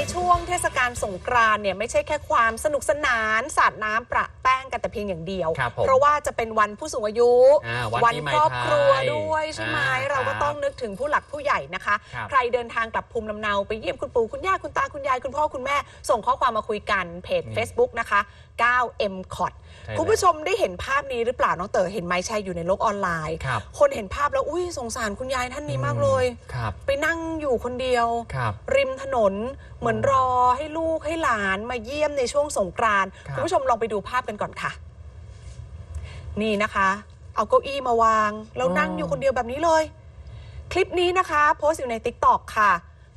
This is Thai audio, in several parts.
ในช่วงเทศกาลสงกรานต์เนี่ยไม่ใช่แค่ความสนุกสนานสาดน้ำประแป้งกันแต่เพียงอย่างเดียว ครับผมเพราะว่าจะเป็นวันผู้สูงอายุอ่าวันปีใหม่ครอบครัวไทยด้วยใช่ไหมอ่าเราก็ครับต้องนึกถึงผู้หลักผู้ใหญ่นะคะ ครับ ใครเดินทางกลับภูมิลำเนาไปเยี่ยมคุณปู่คุณย่าคุณตาคุณยายคุณพ่อคุณแม่ ส่งข้อความมาคุยกันเพจนี่ Facebook นะคะ 9M c o t ใช่คุณผู้ชมได้เห็นภาพนี้หรือเปล่าน้องเต๋อเห็นไหมแชร์อยู่ในโลกออนไลน์ครับคนเห็นภาพแล้วอุ้ยสงสารคุณยายท่านนี้มากเลยครับไปนั่งอยู่คนเดียวครับริมถนนเหมือนรอให้ลูกให้หลานมาเยี่ยมในช่วงสงกรานต์ครับคุณผู้ชมลองไปดูภาพกันก่อนค่ะ นี่นะคะ เอาเก้าอี้มาวาง แล้วนั่งอยู่คนเดียวแบบนี้เลย คลิปนี้นะคะ โพสต์อยู่ใน t ิ k t o k ค่ะ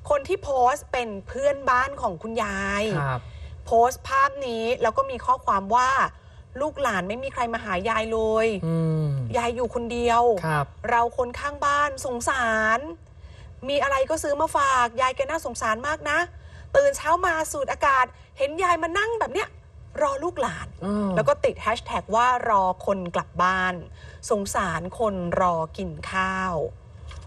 คนที่โพสต์เป็นเพื่อนบ้านของคุณยายครับ โพสต์ภาพนี้แล้วก็มีข้อความว่าลูกหลานไม่มีใครมาหายายเลยอืมยายอยู่คนเดียวครับเราคนข้างบ้านสงสาร มีอะไรก็ซื้อมาฝาก ยายแกน่าสงสารมากนะ ตื่นเช้ามาสูดอากาศ เห็นยายมานั่งแบบเนี้ย รอลูกหลานอืมแล้วก็ติดแฮชแท็กว่ารอคนกลับบ้าน สงสารคนรอกินข้าว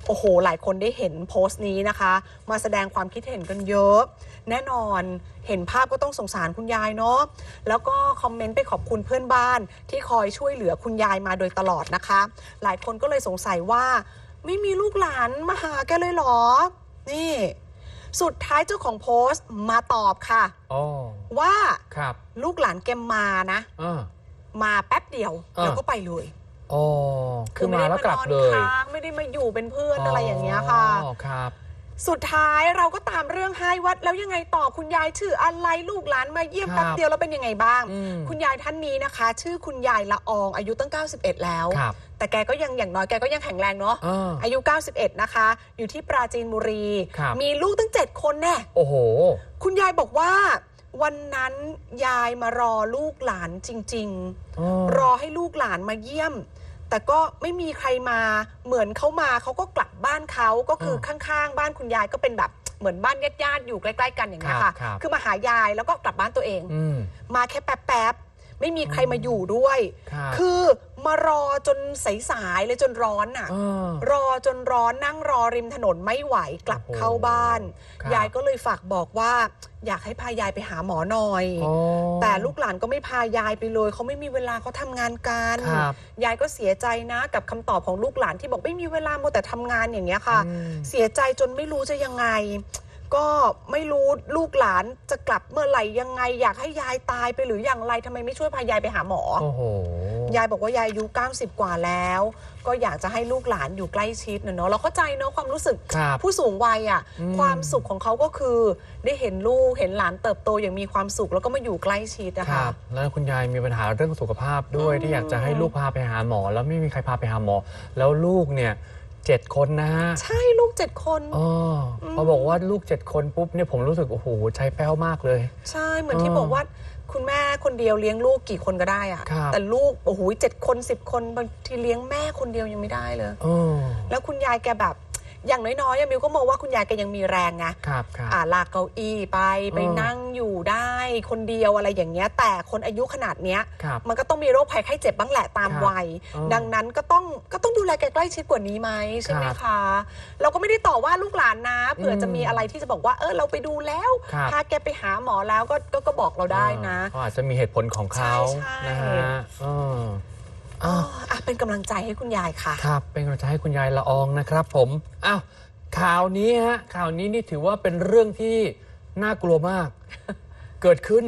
โอ้โห หลายคนได้เห็นโพสต์นี้นะคะ มาแสดงความคิดเห็นกันเยอะ แน่นอนเห็นภาพก็ต้องสงสารคุณยายเนาะแล้วก็คอมเมนต์ไปขอบคุณเพื่อนบ้าน ที่คอยช่วยเหลือคุณยายมาโดยตลอดนะคะ หลายคนก็เลยสงสัยว่า ไม่มีลูกหลานมาหาแกเลยเหรอ นี่ สุดท้ายเจ้าของโพสต์มาตอบค่ะอ๋อว่าครับ ลูกหลานแกมานะ อ่า มาแป๊บเดียวอ่าแล้วก็ไปเลย อ๋อคือมาแล้วกลับเลยคือไม่ได้มานอนค้างไม่ได้มาอยู่เป็นเพื่อนอะไรอย่างเงี้ยค่ะอ๋อครับ สุดท้ายเราก็ตามเรื่องให้วัดแล้วยังไงต่อคุณยายชื่ออะไรลูกหลานมาเยี่ยมครับแป๊บเดียวแล้วเป็นยังไงบ้าง อืม คุณยายท่านนี้นะคะ ชื่อคุณยายละอองอายุตั้ง 91 แล้ว ครับแต่แกก็ยังอย่างน้อยแกก็ยังแข็งแรงเนาะอ่า อายุ 91 นะคะ อยู่ที่ปราจีนบุรี ครับ มีลูกตั้ง 7 คนแน่ โอ้โห คุณยายบอกว่า วันนั้นยายมารอลูกหลานจริงๆอ๋อรอให้ลูกหลานมาเยี่ยม แต่ก็ไม่มีใครมาเหมือนเขามาเขาก็กลับบ้านเขาก็คือข้างๆ บ้านคุณยายก็เป็นแบบเหมือนบ้านญาติๆอยู่ใกล้ๆกันอย่างเงี้ยค่ะบครับ คือมาหายายแล้วก็กลับบ้านตัวเอง อืม มาแค่แป๊บ ไม่มีใครมาอยู่ด้วย ครับคือมารอจนสายๆเลยจนร้อนอะอ่ารอจนร้อนนั่งรอริมถนนไม่ไหวกลับโอ้โหเข้าบ้าน ครับ ยายก็เลยฝากบอกว่า อยากให้พายายไปหาหมอหน่อย อ๋อแต่ลูกหลานก็ไม่พายายไปเลยเขาไม่มีเวลาเขาทำงานกัน ครับ ยายก็เสียใจนะกับคำตอบของลูกหลานที่บอกไม่มีเวลาโมวแต่ทำงานอย่างเงี้ยค่ะ อืม เสียใจจนไม่รู้จะยังไง ก็ไม่รู้ลูกหลานจะกลับเมื่อไหร่ยังไง อยากให้ยายตายไปหรืออย่างไรทำไมไม่ช่วยพายายไปหาหมอ โอ้โห ยายบอกว่ายายอายุ 90 กว่าแล้ว ก็อยากจะให้ลูกหลานอยู่ใกล้ชิดนะเนาะเราเข้าใจเนาะความรู้สึกครับผู้สูงวัยอะ่ะ อืม ความสุขของเขาก็คือ ได้เห็นลูกเห็นหลานเติบโตอย่างมีความสุขแล้วก็มาอยู่ใกล้ชิดนะคคะ รับ แล้วคุณยายมีปัญหาเรื่องสุขภาพด้วยอืม ที่อยากจะให้ลูกพาไปหาหมอ แล้วไม่มีใครพาไปหาหมอ แล้วลูกเนี่ย เจ็ดคนนะฮะใช่ลูกเจ็ดคนอ๋ออมพอบอกว่าลูกเจ็ดคนปุ๊บเนี่ยผมรู้สึกโอ้โหใจแป้วมากเลย ใช่เหมือนเออที่บอกว่าคุณแม่คนเดียวเลี้ยงลูกกี่คนก็ได้อะครับแต่ลูกโอ้โหเจ็ดคนสิบคนบางทีเลี้ยงแม่คนเดียวยังไม่ได้เลยเออแล้วคุณยายแกแบบ อย่างน้อยๆอะมิวก็มองว่าคุณยายแกยังมีแรงไงครับครับ อ่าลากเก้าอี้ไปไปเออนั่งอยู่ได้คนเดียวอะไรอย่างเงี้ย แต่คนอายุขนาดเนี้ย ครับ มันก็ต้องมีโรคภัยไข้เจ็บบ้างแหละตามครับวัยเออดังนั้นก็ต้องก็ต้องดูแลแกใกล้ชิดกว่านี้ไหมใช่ไหมครับคะ เราก็ไม่ได้ต่อว่าลูกหลานนะเผื่ออม จะมีอะไรที่จะบอกว่าเออเราไปดูแล้ว ครับพาแกไปหาหมอแล้วก็ก็ก็บอกเราได้นะ เขาอาจจะมีเหตุผลของเขาใช่นะใช่ฮะเออ อ๋ออ้าวอะเป็นกำลังใจให้คุณยายค่ะ ครับ เป็นกำลังใจให้คุณยายละอองนะครับผมอ้าวข่าวนี้ฮะข่าวนี้นี่ถือว่าเป็นเรื่องที่น่ากลัวมาก เกิดขึ้น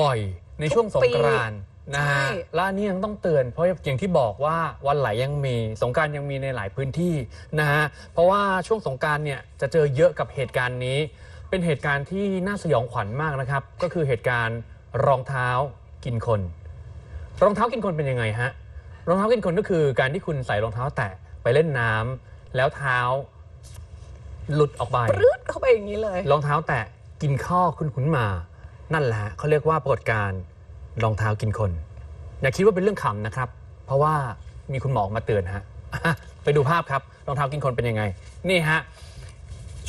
บ่อยในช่วงสงกรานต์นะใช่ฮะและอันนี้ยังต้องเตือน เพราะอย่างที่บอกว่าวันไหลยังมี สงกรารยังมีในหลายพื้นที่นะฮะ เพราะว่าช่วงสงกรารเนี่ยจะเจอเยอะกับเหตุการณ์นี้ เป็นเหตุการณ์ที่น่าสยองขวัญมากนะครับ ก็คือเหตุการณ์รองเท้ากินคน รองเท้ากินคนเป็นยังไงฮะ รองเท้ากินคนก็คือการที่คุณใส่รองเท้าแตะไปเล่นน้ำแล้วเท้าหลุดออกไป ปรื๊ดเข้าไปอย่างนี้เลย รองเท้าแตะกินข้อคุณขุนมา นั่นแหละฮะเขาเรียกว่าปรากฏการณ์รองเท้ากินคน อย่าคิดว่าเป็นเรื่องขำนะครับ เพราะว่ามีคุณหมอมาเตือนฮะอะไปดูภาพครับรองเท้ากินคนเป็นยังไง นี่ฮะ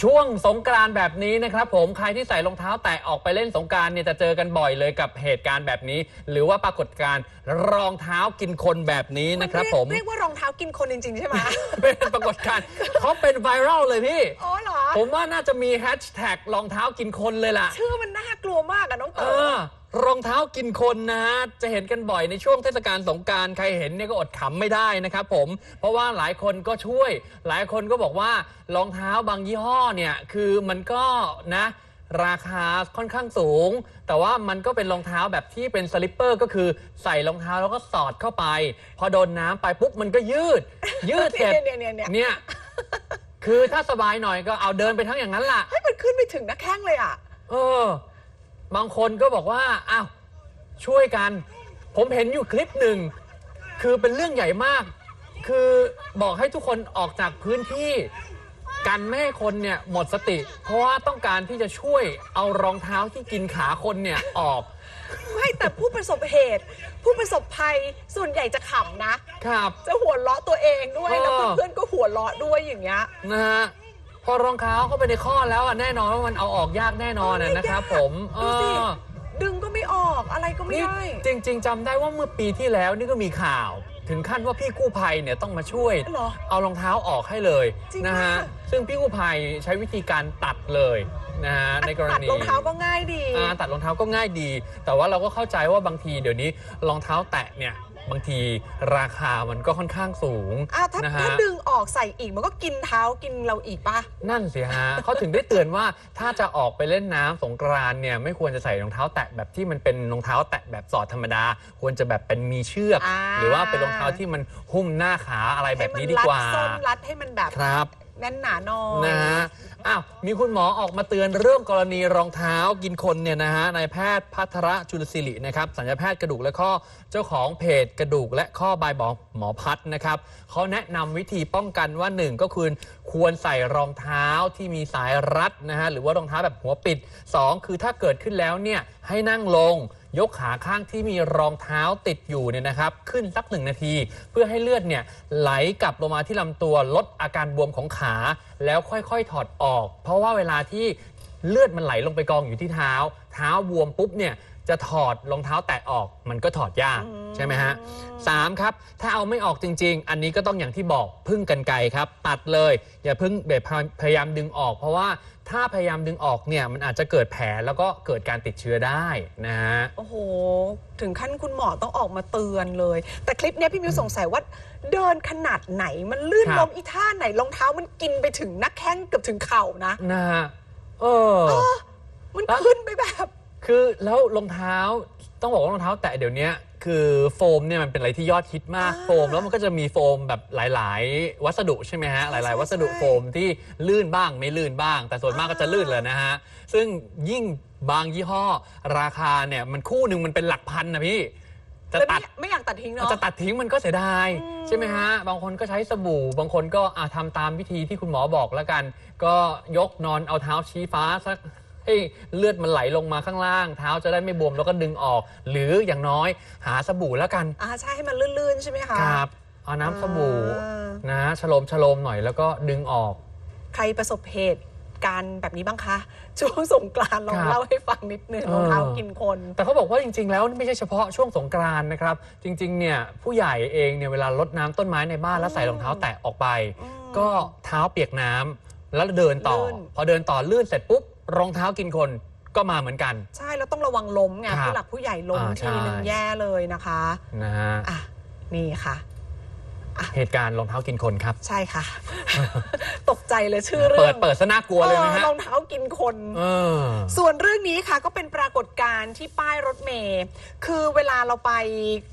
ช่วงสงกรานต์แบบนี้นะครับผมใครที่ใส่รองเท้าแตะออกไปเล่นสงกรานต์เนี่ยจะเจอกันบ่อยเลยกับเหตุการณ์แบบนี้ หรือว่าปรากฏการณ์รองเท้ากินคนแบบนี้นะครับผมเรียกว่ารองเท้ากินคนจริง ๆ ใช่ไหม เป็นปรากฏการณ์เขาเป็นไวรัลเลยพี่ อ๋อเหรอ ผมว่าน่าจะมีแฮชแท็กรองเท้ากินคนเลยล่ะ ชื่อมันน่ากลัวมากอะน้องเอเต๋ออ รองเท้ากินคนนะฮะจะเห็นกันบ่อยในช่วงเทศกาลสงกรารใครเห็นเนี่ยก็อดขำไม่ได้นะครับผม เพราะว่าหลายคนก็ช่วย หลายคนก็บอกว่ารองเท้าบางยี่ห้อเนี่ยคือมันก็นะราคาค่อนข้างสูง แต่ว่ามันก็เป็นรองเท้าแบบที่เป็นสลิปเปอร์ก็คือใส่รองเท้าแล้วก็สอดเข้าไป พอโดนน้ำไปปุ๊บมันก็ยืด ยืดเสร็จเนี่ยเนี่ยเนี่ยเนี่ยคือถ้าสบายหน่อยก็เอาเดินไปทั้งอย่างนั้นล่ะให้มันขึ้นไปถึงหน้าแข้งเลยอะเออ บางคนก็บอกว่าอ้าวช่วยกัน ผมเห็นอยู่คลิปหนึ่ง คือเป็นเรื่องใหญ่มาก คือบอกให้ทุกคนออกจากพื้นที่กันไม่ให้คนเนี่ยหมดสติ เพราะว่าต้องการที่จะช่วยเอารองเท้าที่กินขาคนเนี่ยออก ไม่แต่ผู้ประสบเหตุ ผู้ประสบภัยส่วนใหญ่จะขำนะ ครับ จะหัวเราะตัวเองด้วยเออแล้วเพื่อนๆก็หัวเราะด้วยอย่างเงี้ย นะฮะ พอรองเท้าเข้าไปในข้อแล้วอะแน่นอนว่ามันเอาออกยากแน่นอนอะนะครับผมเอดูสิอ ดึงก็ไม่ออกอะไรก็ไม่นี่ได้ จริง ๆจำได้ว่าเมื่อปีที่แล้วนี่ก็มีข่าว ถึงขั้นว่าพี่กู้ภัยเนี่ยต้องมาช่วย เหรอเอารองเท้าออกให้เลยจริงนะฮะป่ะซึ่งพี่กู้ภัยใช้วิธีการตัดเลยนะฮะในกรตัดณีรองเท้าก็ง่ายดี อ่าตัดรองเท้าก็ง่ายดี แต่ว่าเราก็เข้าใจว่าบางทีเดี๋ยวนี้รองเท้าแตะเนี่ย บางทีราคามันก็ค่อนข้างสูงอ้าวถ้านะถ้าฮะ ดึงออกใส่อีกมันก็กินเท้ากินเราอีกปะ นั่นสิฮะ เขาถึงได้เตือนว่าถ้าจะออกไปเล่นน้ำสงกรานต์เนี่ยไม่ควรจะใส่รองเท้าแตะแบบที่มันเป็นรองเท้าแตะแบบสอดธรรมดา ควรจะแบบเป็นมีเชือก อ่า หรือว่าเป็นรองเท้าที่มันหุ้มหน้าขาอะไรแบบนี้ดีกว่า ให้มันรัดส้นรัดให้มันแบบ ครับ แน่นหนาหน่อยนะฮะอ้าวมีคุณหมอออกมาเตือนเรื่องกรณีรองเท้ากินคนเนี่ยนะฮะนายแพทย์พัทระจุลศิรินะครับสัญญาแพทย์กระดูกและข้อเจ้าของเพจกระดูกและข้อบายบอกหมอพัดนะครับเขาแนะนำวิธีป้องกันว่าหนึ่งก็คือควรใส่รองเท้าที่มีสายรัดนะฮะหรือว่ารองเท้าแบบหัวปิดสองคือถ้าเกิดขึ้นแล้วเนี่ยให้นั่งลง ยกขาข้างที่มีรองเท้าติดอยู่เนี่ยนะครับขึ้นสักหนึ่งนาที เพื่อให้เลือดเนี่ยไหลกลับลงมาที่ลำตัวลดอาการบวมของขา แล้วค่อยๆถอดออก เพราะว่าเวลาที่ เลือดมันไหลลงไปกองอยู่ที่เท้า เท้าบวมปุ๊บเนี่ยจะถอดรองเท้าแตะออกมันก็ถอดยากใช่ไหมฮะสามครับ ถ้าเอาไม่ออกจริง ๆ อันนี้ก็ต้องอย่างที่บอกพึ่งกันไกรครับ ตัดเลย อย่าพึ่งแบบพยายามดึงออก เพราะว่าถ้าพยายามดึงออกเนี่ยมันอาจจะเกิดแผลแล้วก็เกิดการติดเชื้อได้นะฮะโอ้โห ถึงขั้นคุณหมอต้องออกมาเตือนเลย แต่คลิปเนี้ยพี่มิวสงสัยว่าเดินขนาดไหนมันลื่นครับล้มอีท่าไหนรองเท้ามันกินไปถึงหน้าแข้งเกือบถึงเข่านะนะฮะ เออมันแล้ว ขึ้นไปแบบ คือแล้วรองเท้าต้องบอกว่ารองเท้าแตะเดี๋ยวนี้คือโฟมเนี่ยมันเป็นอะไรที่ยอดฮิตมากอ่าโฟม แล้วมันก็จะมีโฟมแบบหลาย ๆ วัสดุใช่ไหมฮะหใช่ลาย ๆ วัสดุใช่ โฟมที่ลื่นบ้างไม่ลื่นบ้าง แต่ส่วนมากก็จะลื่นเลยนะฮะซึ่งยิ่งบางยี่ห้อราคาเนี่ยมันคู่หนึ่งมันเป็นหลักพันนะพี่ จะแต่ตัไม่ด ไม่อยากตัดทิ้งเนาะ จะตัดทิ้งมันก็เสียดาย อืม ใช่ไหมฮะ บางคนก็ใช้สบู่ บางคนก็อะทำตามวิธีที่คุณหมอบอกแล้วกัน ก็ยกนอนเอาเท้าชี้ฟ้าสักให้เลือดมันไหลลงมาข้างล่าง เท้าจะได้ไม่บวมแล้วก็ดึงออก หรืออย่างน้อยหาสบู่แล้วกันอ่าใช่ให้มันลื่นๆ ใช่ไหมคะครับเอาน้ำสบู่อ่านะฉโลมฉโลมหน่อยแล้วก็ดึงออก ใครประสบเหตุ การณ์แบบนี้บ้างคะ ช่วงสงกรานต์ลองครับเล่าให้ฟังนิดนึงเออรองเท้ากินคน แต่เขาบอกว่าจริง ๆ แล้วไม่ใช่เฉพาะช่วงสงกรานต์นะครับ จริง ๆ เนี่ยผู้ใหญ่เองเนี่ยเวลารดน้ำต้นไม้ในบ้านแล้วใส่รองเท้าแตะออกไปอืมก็เท้าเปียกน้ำแล้วเดินต่อลื่นพอเดินต่อลื่นเสร็จปุ๊บรองเท้ากินคนก็มาเหมือนกัน ใช่แล้วต้องระวังล้มไงครับผู้หลักผู้ใหญ่ล้มอ่าใช่ทีนึงแย่เลยนะคะนะฮะอะนี่ค่ะ เหตุการณ์รองเท้ากินคนครับ ใช่ค่ะ ตกใจเลยชื่อเรื่เปิอดงเปิดซะน่ากลัวเลยนะออฮะรองเท้ากินคน เออ ส่วนเรื่องนี้ค่ะก็เป็นปรากฏการณ์ที่ป้ายรถเมย์คือเวลาเราไป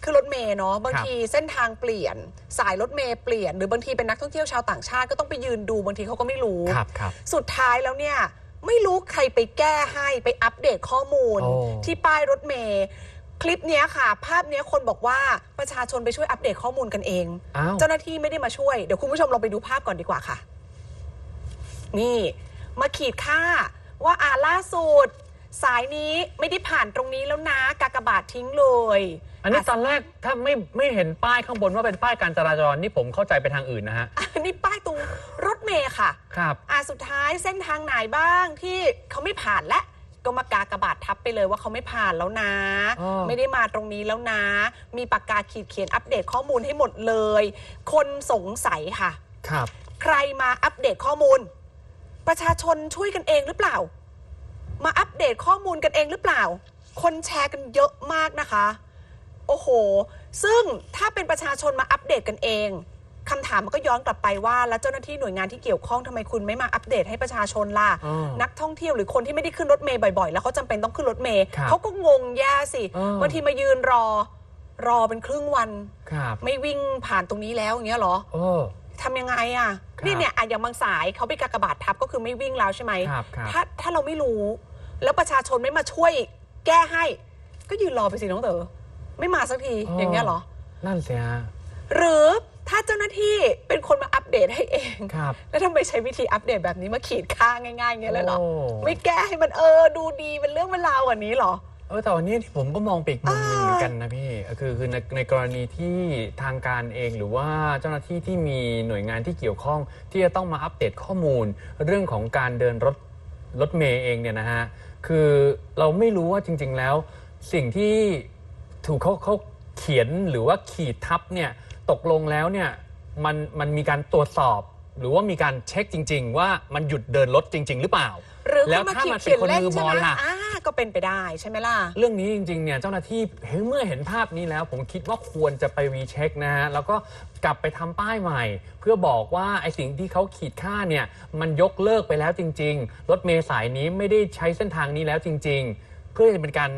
ขึ้นรถเมย์เนาะบางทีเส้นทางเปลี่ยน สายรถเมย์เปลี่ยน หรือบางทีเป็นนักท่องเที่ยวชาวต่างชาติก็ต้องไปยืนดูบางทีเขาก็ไม่รู้ ครับครับ สุดท้ายแล้วเนี่ย ไม่รู้ใครไปแก้ให้ไปอัปเดตข้อมูล โอ้ที่ป้ายรถเมย์ คลิปเนี้ยค่ะ ภาพเนี้ยคนบอกว่าประชาชนไปช่วยอัปเดตข้อมูลกันเอง อ้าว เจ้าหน้าที่ไม่ได้มาช่วย เดี๋ยวคุณผู้ชมลองไปดูภาพก่อนดีกว่าค่ะ นี่มาขีดค่าว่าอ่าล่าสุด สายนี้ไม่ได้ผ่านตรงนี้แล้วนะกากบาททิ้งเลยอันนี้ตอนแรกถ้าไม่ไม่เห็นป้ายข้างบนว่าเป็นป้ายการจราจรนี่ผมเข้าใจไปทางอื่นนะฮะนี่ป้ายตรงรถเมย์ค่ะ ครับ อะสุดท้ายเส้นทางไหนบ้างที่เขาไม่ผ่านและ ก็มากากระบาดทับไปเลยว่าเขาไม่ผ่านแล้วนะ อ๋อ ไม่ได้มาตรงนี้แล้วนะ มีปากกาขีดเขียนอัปเดตข้อมูลให้หมดเลย คนสงสัยค่ะ ครับ ใครมาอัปเดตข้อมูล ประชาชนช่วยกันเองหรือเปล่า มาอัปเดตข้อมูลกันเองหรือเปล่า คนแชร์กันเยอะมากนะคะ โอ้โห ซึ่งถ้าเป็นประชาชนมาอัปเดตกันเอง คำถามมันก็ย้อนกลับไปว่า แล้วเจ้าหน้าที่หน่วยงานที่เกี่ยวข้องทำไมคุณไม่มาอัปเดตให้ประชาชนล่ะอ๋อนักท่องเที่ยวหรือคนที่ไม่ได้ขึ้นรถเมย์บ่อยๆ แล้วเขาจำเป็นต้องขึ้นรถเมย์ครับเขาก็งงแย่สิอ๋อบางทีมายืนรอ รอเป็นครึ่งวันครับไม่วิ่งผ่านตรงนี้แล้วอย่างเงี้ยเหรอโอ้ทำยังไงอะครับนี่เนี่ยอะอย่างบางสายเขาไปกากบาททับก็คือไม่วิ่งแล้วใช่ไหมครับครับถ้าถ้าเราไม่รู้ แล้วประชาชนไม่มาช่วยแก้ให้ ก็ยืนรอไปสิน้องเต๋อไม่มาสักทีอย่างเงี้ยเหรอ นั่นสิฮะหรือ ถ้าเจ้าหน้าที่เป็นคนมาอัปเดตให้เอง ครับ แล้วทำไมใช้วิธีอัปเดตแบบนี้มาขีดค่าง่ายๆอย่างเงี้ยเลยเหรอ โอ้ ไม่แก้ให้มันเออดูดีเป็นเรื่องเป็นราวกว่านี้เหรอ เออแต่วันนี้ที่ผมก็มองไปอีกมุมหนึงเหมือนกันนะพี่คือคือในในกรณีที่ทางการเองหรือว่าเจ้าหน้าที่ที่มีหน่วยงานที่เกี่ยวข้อง ที่จะต้องมาอัปเดตข้อมูล เรื่องของการเดินรถรถเมย์เองเนี่ยนะฮะคือเราไม่รู้ว่าจริง ๆแล้ว สิ่งที่ถูกเขาเขาเขียนหรือว่าขีดทับเนี่ย ตกลงแล้วเนี่ยมันมันมีการตรวจสอบ หรือว่ามีการเช็คจริง ๆ ว่ามันหยุดเดินรถจริง ๆ หรือเปล่า หรือแล้วเขามาถ้าขีดมันเป็นเขียนคนเล่นมือใช่บอไหลมล่ะอ่าก็เป็นไปได้ใช่ไหมล่ะ เรื่องนี้จริงๆเนี่ยเจ้าหน้าที่เฮ้ยเมื่อเห็นภาพนี้แล้ว ผมคิดว่าควรจะไปรีเช็คนะฮะแล้วก็กลับไปทำป้ายใหม่ เพื่อบอกว่าไอ้สิ่งที่เขาขีดค่าเนี่ยมันยกเลิกไปแล้วจริง ๆ รถเมล์สายนี้ไม่ได้ใช้เส้นทางนี้แล้วจริง ๆ เพื่อจะเป็นการ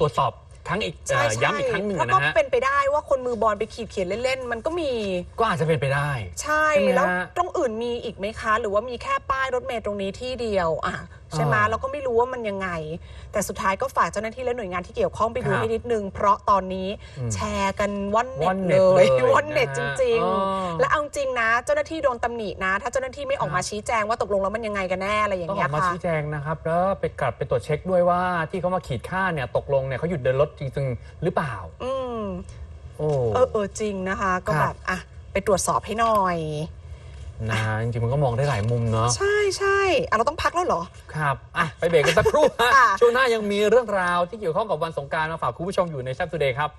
ตรวจสอบ ครั้งอีกเอ่ใช่อใช่ย้ำอีกครั้งหนึ่งเพราะอะก็นะฮะเป็นไปได้ว่าคนมือบอลไปขีดเขียนเล่นๆ มันก็มี ก็อาจจะเป็นไปได้ ใช่ ใช่ไหมแล้วฮะ ตรงอื่นมีอีกไหมคะ หรือว่ามีแค่ป้ายรถเมล์ตรงนี้ที่เดียวอะ ใช่ไหมอ่าเราก็ไม่รู้ว่ามันยังไง แต่สุดท้ายก็ฝากเจ้าหน้าที่และหน่วยงานที่เกี่ยวข้องไปดูครับให้นิดนึง เพราะตอนนี้อืมแชร์กันว่อนเน็ว่ตอนเลเน็ตยเลยว่อนเน็ตนะจฮะริงอ๋อๆและเอาจริงนะ เจ้าหน้าที่โดนตำหนินะ ถ้าเจ้าหน้าที่ไม่ออกมาชี้แจงว่าตกลงแล้วมันยังไงกันแน่อะไรอย่างต้องอเงี้อยกมาค่ะชี้แจงนะครับแล้วไปกลับไปตรวจเช็คด้วยว่าที่เขามาขีดค่าเนี่ยตกลงเนี่ยเขาหยุดเดินรถจริงๆหรือเปล่าอืมโอ้เออเออจริงนะคะ ก็ครับแบบอะไปตรวจสอบให้หน่อย นะฮะจริงๆมันก็มองได้หลายมุมเนาะใช่ใช่อะเราต้องพักแล้วเหรอ ครับอะไปเบรกกันสักครู่ฮะค่ะ ช่วงหน้ายังมีเรื่องราวที่เกี่ยวข้องกับวันสงกรารมาฝากคุณผู้ชมอยู่ในแซ p ทูเดย์ครับ